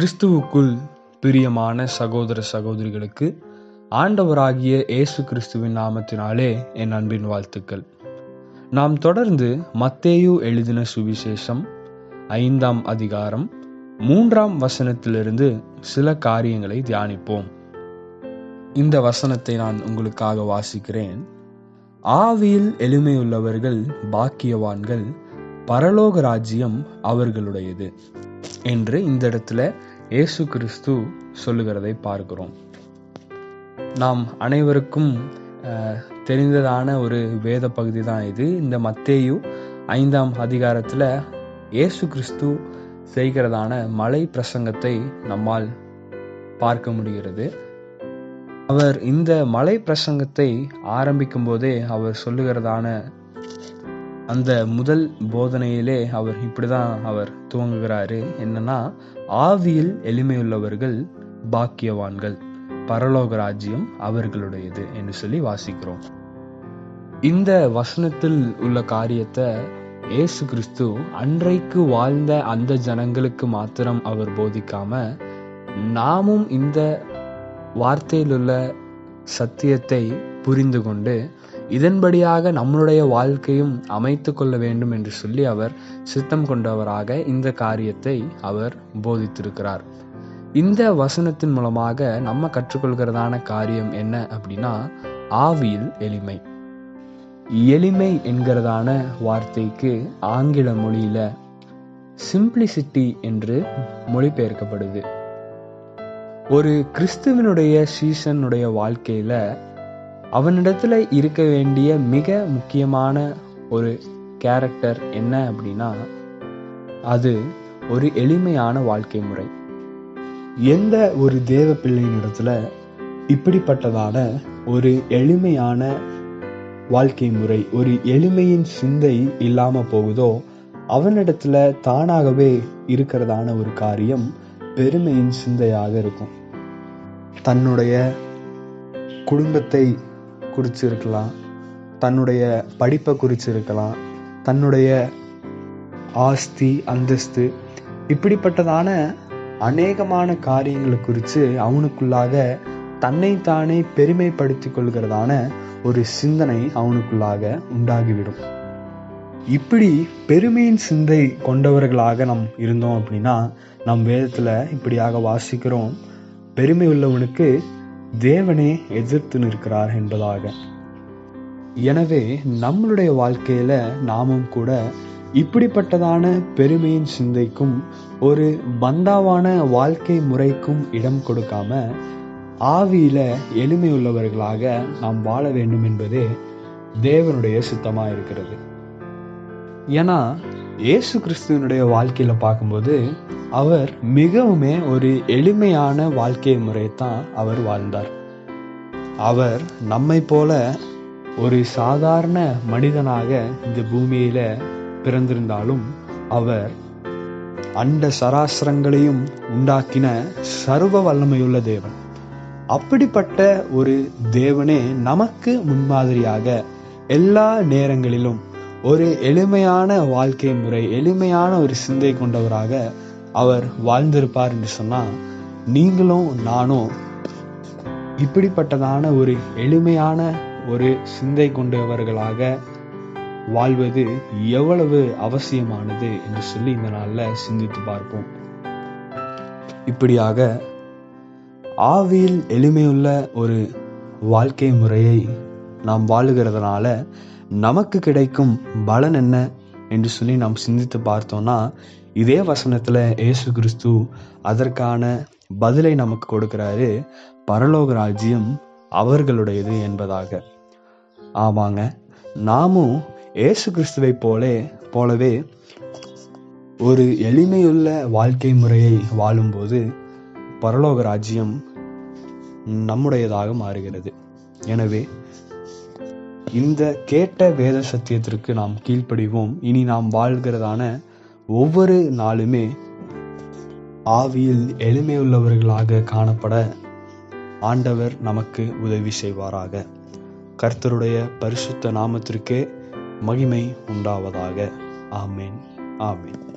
கிறிஸ்துவுக்குள் பிரியமான சகோதர சகோதரிகளுக்கு ஆண்டவராகிய இயேசு கிறிஸ்துவின் நாமத்தினாலே என் அன்பின் வாழ்த்துக்கள். நாம் தொடர்ந்து மத்தேயு எழுதின சுவிசேஷம் ஐந்தாம் அதிகாரம் மூன்றாம் வசனத்திலிருந்து சில காரியங்களை தியானிப்போம். இந்த வசனத்தை நான் உங்களுக்காக வாசிக்கிறேன். ஆவியில் எளிமையுள்ளவர்கள் பாக்கியவான்கள் பரலோக ராஜ்யம் அவர்களுடையது என்று இந்த இடத்துல இயேசு கிறிஸ்து சொல்லுகிறதை பார்க்கிறோம். நாம் அனைவருக்கும் தெரிந்ததான ஒரு வேத பகுதி தான் இது. இந்த மத்தேயு ஐந்தாம் அதிகாரத்தில் இயேசு கிறிஸ்து செய்கிறதான மலை பிரசங்கத்தை நம்மால் பார்க்க முடிகிறது. அவர் இந்த மலை பிரசங்கத்தை ஆரம்பிக்கும் போதே அவர் சொல்லுகிறதான அந்த முதல் போதனையிலே அவர் இப்படிதான் அவர் துவங்குகிறாரு. என்னன்னா ஆவியில் எளிமையுள்ளவர்கள் பாக்கியவான்கள் பரலோக ராஜ்யம் அவர்களுடையது என்று சொல்லி வாசிக்கிறோம். இந்த வசனத்தில் உள்ள காரியத்தை இயேசு கிறிஸ்து அன்றைக்கு வாழ்ந்த அந்த ஜனங்களுக்கு மாத்திரம் அவர் போதிக்காம நாமும் இந்த வார்த்தையில் உள்ள சத்தியத்தை புரிந்து கொண்டு இதன்படியாக நம்மளுடைய வாழ்க்கையும் அமைத்து கொள்ள வேண்டும் என்று சொல்லி அவர் சித்தம் கொண்டவராக இந்த காரியத்தை அவர் போதித்திருக்கிறார். இந்த வசனத்தின் மூலமாக நம்ம கற்றுக்கொள்கிறதான காரியம் என்ன அப்படின்னா ஆவியில் எளிமை. எளிமை என்கிறதான வார்த்தைக்கு ஆங்கில மொழியில சிம்பிளிசிட்டி என்று மொழிபெயர்க்கப்படுது. ஒரு கிறிஸ்துவனுடைய சீசனுடைய வாழ்க்கையில அவனிடத்துல இருக்க வேண்டிய மிக முக்கியமான ஒரு கேரக்டர் என்ன அப்படின்னா அது ஒரு எளிமையான வாழ்க்கை முறை. எந்த ஒரு தேவ பிள்ளையினிடத்துல இப்படிப்பட்டதான ஒரு எளிமையான வாழ்க்கை முறை ஒரு எளிமையின் சிந்தை இல்லாம போகுதோ அவனிடத்துல தானாகவே இருக்கிறதான ஒரு காரியம் பெருமையின் சிந்தையாக இருக்கும். தன்னுடைய குடும்பத்தை குறித்து இருக்கலாம் தன்னுடைய படிப்பை குறித்து இருக்கலாம் தன்னுடைய ஆஸ்தி அந்தஸ்து இப்படிப்பட்டதான அநேகமான காரியங்களை குறித்து அவனுக்குள்ளாக தன்னைத்தானே பெருமைப்படுத்திக் கொள்கிறதான ஒரு சிந்தனை அவனுக்குள்ளாக உண்டாகிவிடும். இப்படி பெருமையின் சிந்தை கொண்டவர்களாக நாம் இருந்தோம் அப்படின்னா நம் வேதத்தில் இப்படியாக வாசிக்கிறோம். பெருமை உள்ளவனுக்கு தேவனே எதிர்த்து நிற்கிறார் என்பதாக. எனவே நம்மளுடைய வாழ்க்கையில நாமும் கூட இப்படிப்பட்டதான பெருமையின் சிந்தைக்கும் ஒரு பந்தாவான வாழ்க்கை முறைக்கும் இடம் கொடுக்காம ஆவியில எளிமை உள்ளவர்களாக நாம் வாழ வேண்டும் என்பதே தேவனுடைய சித்தமா இருக்கிறது ஏன்னா இயேசு கிறிஸ்துவனுடைய வாழ்க்கையில் பார்க்கும்போது அவர் மிகவுமே ஒரு எளிமையான வாழ்க்கை முறையைத்தான் அவர் வாழ்ந்தார். அவர் நம்மை போல ஒரு சாதாரண மனிதனாக இந்த பூமியில பிறந்திருந்தாலும் அவர் அண்ட சராசரங்களையும் உண்டாக்கின சர்வ வல்லமையுள்ள தேவன். அப்படிப்பட்ட ஒரு தேவனே நமக்கு முன்மாதிரியாக எல்லா நேரங்களிலும் ஒரு எளிமையான வாழ்க்கை முறை எளிமையான ஒரு சிந்தை கொண்டவராக அவர் வாழ்ந்திருப்பார் என்று சொன்னா நீங்களும் நானும் இப்படிப்பட்டதான ஒரு எளிமையான ஒரு சிந்தை கொண்டவர்களாக வாழ்வது எவ்வளவு அவசியமானது என்று சொல்லி இந்த நாளில் சிந்தித்து பார்ப்போம். இப்படியாக ஆவியில் எளிமையுள்ள ஒரு வாழ்க்கை முறையை நாம் வாழுகிறதுனால நமக்கு கிடைக்கும் பலன் என்ன என்று சொல்லி நாம் சிந்தித்து பார்த்தோம்னா இதே வசனத்தில் இயேசு கிறிஸ்து அதற்கான பதிலை நமக்கு கொடுக்கிறாரு. பரலோக ராஜ்யம் அவர்களுடையது என்பதாக. ஆமாங்க நாமும் இயேசு கிறிஸ்துவை போலே போலவே ஒரு எளிமையுள்ள வாழ்க்கை முறையை வாழும்போது பரலோக ராஜ்யம் நம்முடையதாக மாறுகிறது. எனவே இந்த கேட்ட வேத சத்தியத்திற்கு நாம் கீழ்ப்படிவோம். இனி நாம் வாழ்கிறதான ஒவ்வொரு நாளுமே ஆவியில் எளிமையுள்ளவர்களாக காணப்பட ஆண்டவர் நமக்கு உதவி செய்வாராக. கர்த்தருடைய பரிசுத்த நாமத்திற்கே மகிமை உண்டாவதாக. ஆமேன். ஆமேன்.